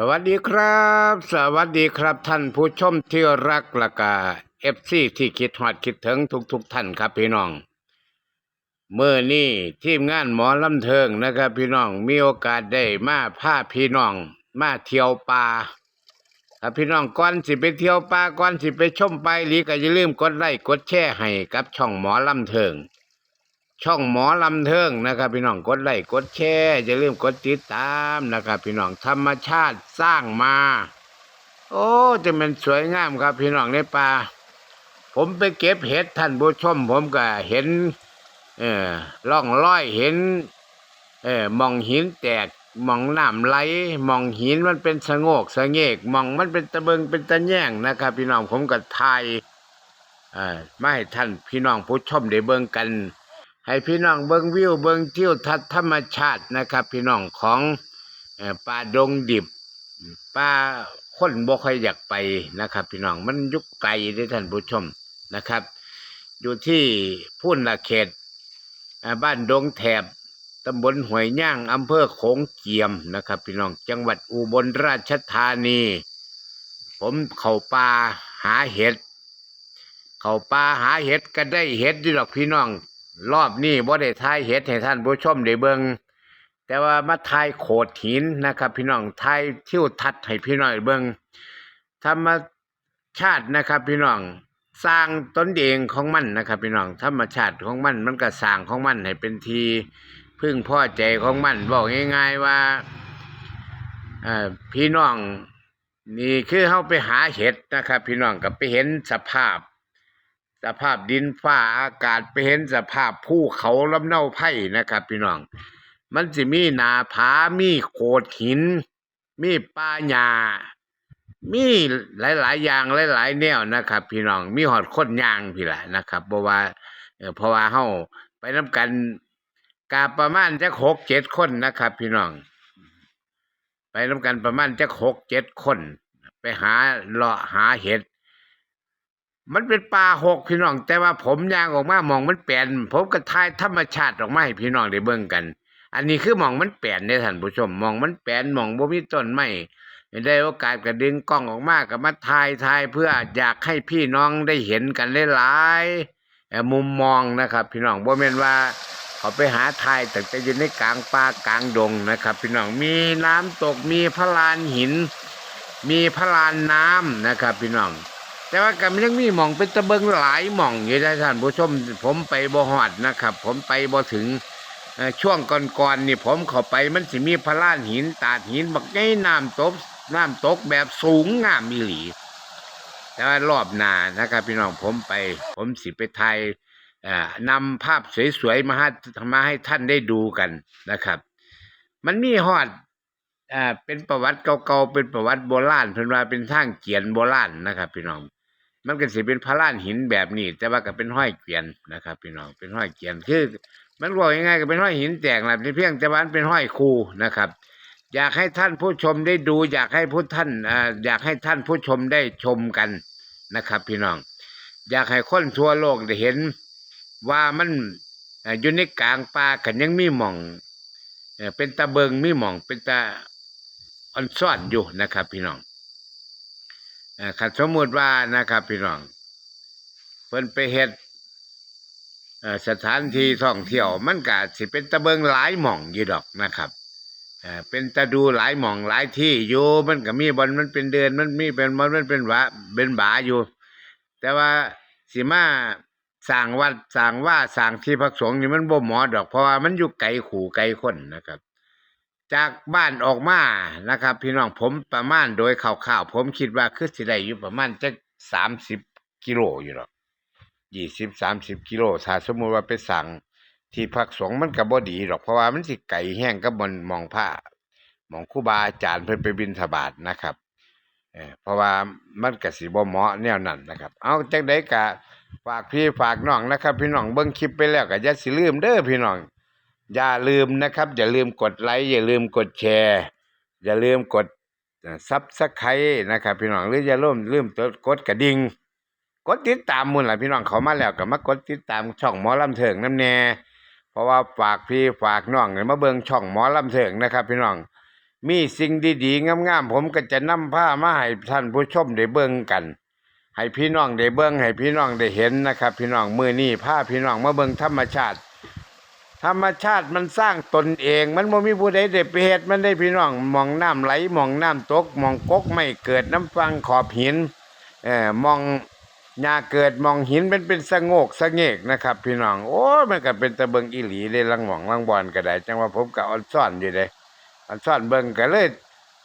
สวัสดีครับ สวัสดีครับท่านผู้ชมที่รักละกาเอฟซีที่คิดฮอดคิดถึงทุกๆทท่านครับพี่น้องเมื่อนี้ทีมงานหมอลำเทิงนะครับพี่น้องมีโอกาสได้มาพาพี่น้อง มาเที่ยวป่าครับพี่น้องก่อนสิไปเที่ยวป่าก่อนสิไปชมไปหลีก็อย่าลืมกดไลค์กดแชร์ให้กับช่องหมอลำเทิง ช่องหมอลำเทิงนะครับพี่น้องกดไลค์กดแชร์อย่าลืมกดติดตามนะครับพี่น้องธรรมชาติสร้างมา โอ้จะเป็นสวยงามครับพี่น้องในป่าผมไปเก็บเห็ดท่านผู้ชมผมก็เห็น เออล่องลอยเห็น เออมองหินแตกมองน้ำไหลมองหินมันเป็นสงกสะเงกมองมันเป็นตะเบิงเป็นตะแย่งนะครับ พี่น้องผมก็ทายเอ่อมาให้ท่านพี่น้องผู้ชมได้เบิ่งกัน ให้พี่น้องเบิ่งวิวเบิ่งทิวทัศน์ธรรมชาตินะครับ พี่น้องของป่าดงดิบป่าคนบ่ค่อยอยากไปนะครับ พี่น้องมันยุกไกลด้อท่านผู้ชมนะครับ อยู่ที่พุ่นละเขต บ้านดงแถบตำบลห้วยย่างอำเภอโขงเจียมนะครับ พี่น้องจังหวัดอุบลราชธานี ผมเข้าป่าหาเห็ด เข้าป่าหาเห็ดก็ได้เห็ดอยู่หรอกพี่น้อง รอบนี้บ่ได้ทายเห็ดให้ท่านผู้ชมได้เบิงแต่ว่ามาทายโขดหินนะครับ พี่น้องทายทิวทัศน์ให้พี่น้องเบิงธรรมชาตินะครับ พี่น้องสร้างตนเองของมันนะครับ พี่น้องธรรมชาติของมันมันก็สร้างของมันให้เป็นทีพึ่งพ่อใจของมันบอกง่าย ๆว่าพี่น้องนี่คือเขาไปหาเห็ดนะครับ พี่น้องกับไปเห็นสภาพ สภาพดินฟ้าอากาศไปเห็นสภาพภูเขาลำเนาไผ่นะครับ พี่น้อง มันจะมีหนาผามีโขดหิน มีป่าหญ้ามีหลาย ๆ อย่างหลาย ๆ แนวนะครับ พี่น้องมีหอดคนยางพี่ละนะครับเพราะว่าเพราะว่าเฮาไปนํกันกาประมาณจักหกเจ็ดคนนะครับ พี่น้อง ไปนํกันประมาณจักหกเจ็ดคน ไปหาเลาะหาเห็ด มันเป็นป่าหกพี่น้อง แต่ว่าผมยางออกมามองมันแปลนผมก็ทายธรรมชาติออกมาให้พี่น้องได้เบิ่งกัน อันนี้คือมองมันแปลนในท่านผู้ชมมองมันแปลนมองบ่มีต้นไม้ได้โอกาสก็ดึงกล้องออกมากับมาถ่ายถ่ายเพื่ออยากให้พี่น้องได้เห็นกันหลายๆมุมมองนะครับ พี่น้องบ่แม่นว่าเขาไปหาถ่ายแต่จะอยู่ในกลางป่ากลางดงนะครับ พี่น้องมีน้ำตกมีพระลานหิน มีพระลานน้ำนะครับ พี่น้อง แต่ว่าก็มันยังมีหม่องเป็นตะเบิงหลายหม่องอยู่นะท่านผู้ชม ผมไปบ่ฮอดนะครับ ผมไปบ่ถึงช่วงก่อนๆนี่ผมเข้าไปมันสิมีพระลานหินตาดหินบักใหญ่น้ำตกน้ำตกแบบสูงงามมีหลีแต่ว่ารอบหน้านะครับพี่น้องผมไป ผมสิไปถ่ายนำภาพสวยๆมาให้มาให้ท่านได้ดูกันนะครับ มันมีฮอดอเป็นประวัติเก่าๆเป็นประวัติโบราณเพิ่นว่าเป็นทางเกียนโบราณนะครับ พี่น้อง มันก็สิเป็นพระลานหินแบบนี้ แต่ว่าก็เป็นห้อยเกียนนะครับ พี่น้องเป็นห้อยเกียนคือ มันบอกง่ายๆก็เป็นห้อยหินแตกแหละเพียงแต่ว่ามันเป็นห้อยคูนะครับ อยากให้ท่านผู้ชมได้ดู อยากให้ผู้ท่านอ่าอยากให้ท่านผู้ชมได้ชมกันนะครับ พี่น้อง อยากให้คนทั่วโลกได้เห็นว่ามันอยู่ในกลางป่ากันยังมีหม่องเป็นตะเบิงมีหม่องเป็นตาอันซ่อนอยู่นะครับ พี่น้อง เอ่อคันสมมุติว่านะครับ พี่น้องเพิ่นไปเฮ็ดสถานที่ท่องเที่ยวมันก็สิเป็นตะเบิงหลายหม่องอยู่ดอกนะครับเอ่อเป็นตะดูหลายหม่องหลายที่อยู่มันก็มีบอนมันเป็นเดือนมันมีเป็นมันมันเป็นวะเป็นบาอยู่ แต่ว่าสิมาสร้างวัดสร้างว่าสร้างที่พักสงฆ์นี่มันบ่หมาะดอกเพราะว่ามันอยู่ไกลขู่ไกลคนนะครับ จากบ้านออกมานะครับ พี่น้องผมประมาณโดยข่าวๆผมคิดว่าคือสิได้อยู่ประมาณจักสามสิบกิโลอยู่หรอกยี่สิบสามสิบกิโลถ้าสมมุติว่าไปสั่งที่พักสงมันก็บ่ดีหรอกเพราะว่ามันสิไก่แห้งกับบนมองผ้ามองครูบาอาจารย์เพิ่นไปบิณฑบาตนะครับเพราะว่ามันก็สิบ่เหมาะแนวนั้นนะครับ เอาจังไดก็ฝากพี่ฝากน้องนะครับ พี่น้องเบิ่งคลิปไปแล้วก็อย่าสิลืมเด้อพี่น้อง อย่าลืมนะครับ อย่าลืมกดไลค์อย่าลืมกดแชร์ อย่าลืมกดซับสไครต์นะครับ พี่น้องหรืออย่าลืมลืมกดกระดิ่งกดติดตามมูลล่ะพี่น้องเขามาแล้วก็มากดติดตามช่องหมอลำเถิงน้ำแน่เพราะว่าฝากพี่ฝากน้องเนี่ยมาเบิ่งช่องหมอลำเถิงนะครับ พี่น้องมีสิ่งดีๆงามๆผมก็จะนำผ้ามาให้ท่านผู้ชมได้เบิ่งกัน ให้พี่น้องได้เบิ่งให้พี่น้องได้เห็นนะครับ พี่น้องมือนี้าพี่น้องมาเบิ่งธรรมชาติ ธรรมชาติมันสร้างตนเอง มันบ่มีผู้ใดได้ไปเฮ็ดมันได้พี่น้องมองน้ำไหลมองน้ำตกมองกกไม่เกิดน้ำฟังขอบหินเอ่อมองหญ้าเกิดมองหินเป็นเป็นสะโงกสะเงกนะครับ พี่น้องโอ้มันก็เป็นตะเบิงอีหลีได้ลังหมองลังบอนก็ได้ จังว่าผมก็ออนซ่อนอยู่เด้ออนซ่อนเบิงก็เลย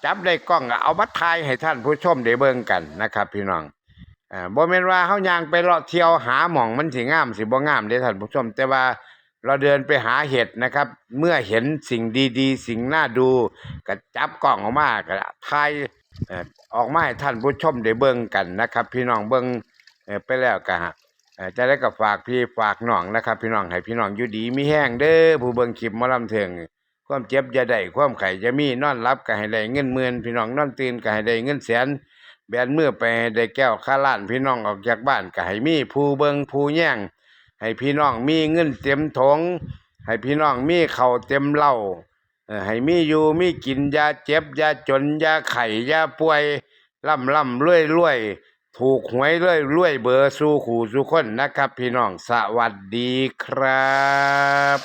จับได้กล้องเอามาถ่ายให้ท่านผู้ชมได้เบิ่งกันนะครับ พี่น้องอ่าบ่แม่นว่าเฮายางไปเลาะเที่ยวหาหม่องมันสิงามสิบ่งามเด้ท่านผู้ชม แต่ว่า เราเดินไปหาเห็ดนะครับ เมื่อเห็นสิ่งดีๆ สิ่งน่าดูก็จับกล้องออกมาก็ถ่ายออกมาให้ท่านผู้ชมได้เบิ่งกันนะครับ พี่น้องเบิ่งไปแล้วก็ฮะจะได้ก็ฝากพี่ฝากน้องนะครับ พี่น้องให้พี่น้องอยู่ดีมีแห้งเด้อผู้เบิ่งคลิปมอลำเทิงความเจ็บอย่าได้ความไข่จะมีนอนหลับก็ให้ได้เงินหมื่นพี่น้องนอนตื่นก็ให้ได้เงินแสนแบนเมื่อไปได้แก้วค่าล้านพี่น้องออกจากบ้านก็ให้มีผู้เบิงผู้แย่ง ให้พี่น้องมีเงินเต็มถงให้พี่น้องมีเข่าเต็มเหล้าให้มีอยู่มีกินยาเจ็บยาจนยาไข่ยาป่วยล่ำล่ำรวยรวยถูกหวยรวยรวยเบอร์สู่ขู่สู่คนนะครับ พี่น้องสวัสดีครับ